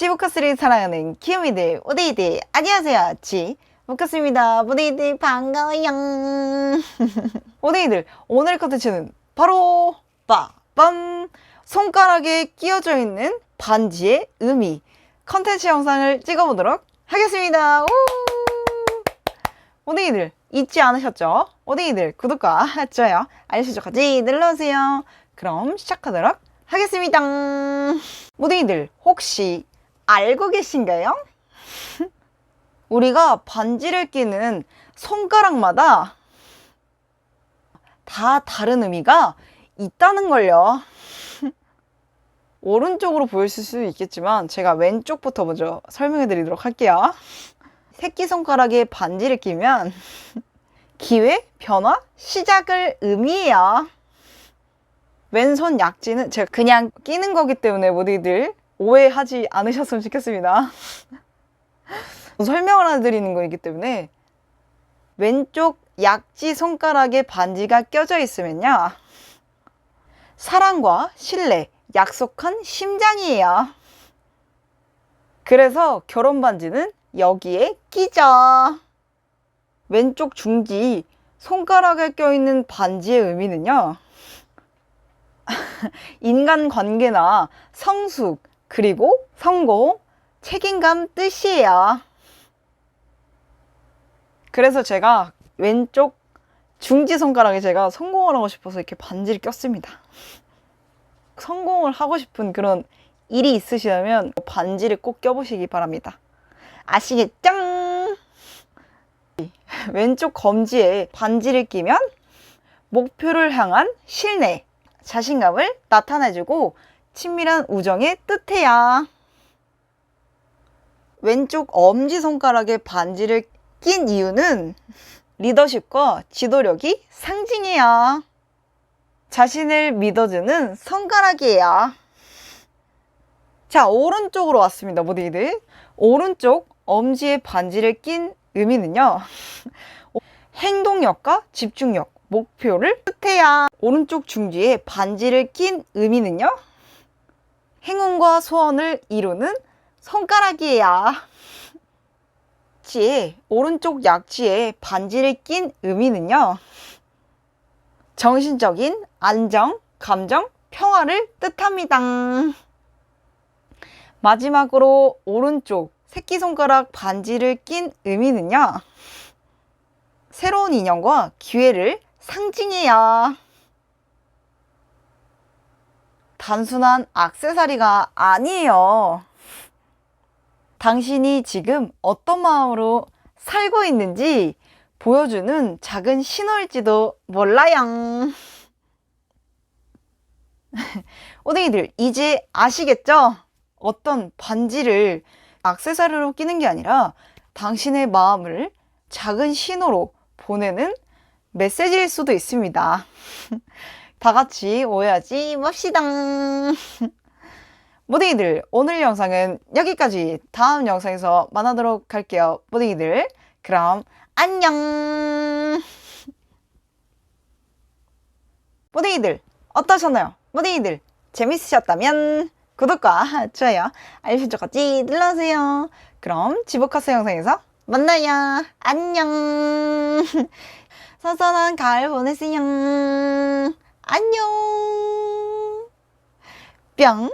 지부카스를 사랑하는 키우미들, 오데이들, 안녕하세요. 지, 부카스입니다. 오데이들, 반가워요. 오데이들, 오늘 컨텐츠는 바로, 빠밤! 손가락에 끼워져 있는 반지의 의미. 컨텐츠 영상을 찍어보도록 하겠습니다. 우! 오데이들, 잊지 않으셨죠? 오데이들, 구독과 좋아요, 알림 설정까지 눌러주세요. 그럼 시작하도록 하겠습니다. 오데이들, 혹시 알고 계신가요? 우리가 반지를 끼는 손가락마다 다 다른 의미가 있다는 걸요. 오른쪽으로 보였을 수도 있겠지만 제가 왼쪽부터 먼저 설명해 드리도록 할게요. 새끼손가락에 반지를 끼면 기회, 변화, 시작을 의미해요. 왼손 약지는 제가 그냥 끼는 거기 때문에 모두들 오해하지 않으셨으면 좋겠습니다. 설명을 해드리는 거이기 때문에 왼쪽 약지 손가락에 반지가 껴져 있으면요. 사랑과 신뢰, 약속한 심장이에요. 그래서 결혼 반지는 여기에 끼죠. 왼쪽 중지 손가락에 껴있는 반지의 의미는요. 인간 관계나 성숙, 그리고 성공, 책임감 뜻이에요. 그래서 제가 왼쪽 중지 손가락에 제가 성공을 하고 싶어서 이렇게 반지를 꼈습니다. 성공을 하고 싶은 그런 일이 있으시다면 반지를 꼭 껴보시기 바랍니다. 아시겠죠? 왼쪽 검지에 반지를 끼면 목표를 향한 신뢰, 자신감을 나타내주고 친밀한 우정의 뜻해야. 왼쪽 엄지손가락에 반지를 낀 이유는 리더십과 지도력이 상징이야. 자신을 믿어주는 손가락이에요. 자, 오른쪽으로 왔습니다, 모두들. 오른쪽 엄지에 반지를 낀 의미는요. 행동력과 집중력, 목표를 뜻해야. 오른쪽 중지에 반지를 낀 의미는요. 행운과 소원을 이루는 손가락이에요. 지에 오른쪽 약지에 반지를 낀 의미는요. 정신적인 안정, 감정, 평화를 뜻합니다. 마지막으로 오른쪽 새끼손가락 반지를 낀 의미는요. 새로운 인연과 기회를 상징해요. 단순한 악세사리가 아니에요. 당신이 지금 어떤 마음으로 살고 있는지 보여주는 작은 신호일지도 몰라요. 오뎅이들, 이제 아시겠죠? 어떤 반지를 악세사리로 끼는 게 아니라 당신의 마음을 작은 신호로 보내는 메시지일 수도 있습니다. 다 같이 오해하지 맙시다. 모딩이들, 오늘 영상은 여기까지 다음 영상에서 만나도록 할게요. 모딩이들, 그럼 안녕! 모딩이들, 어떠셨나요? 모딩이들, 재밌으셨다면 구독과 좋아요, 알림 설정까지 눌러주세요. 그럼 지복카스 영상에서 만나요. 안녕! 선선한 가을 보내세요. 안녕! 뿅!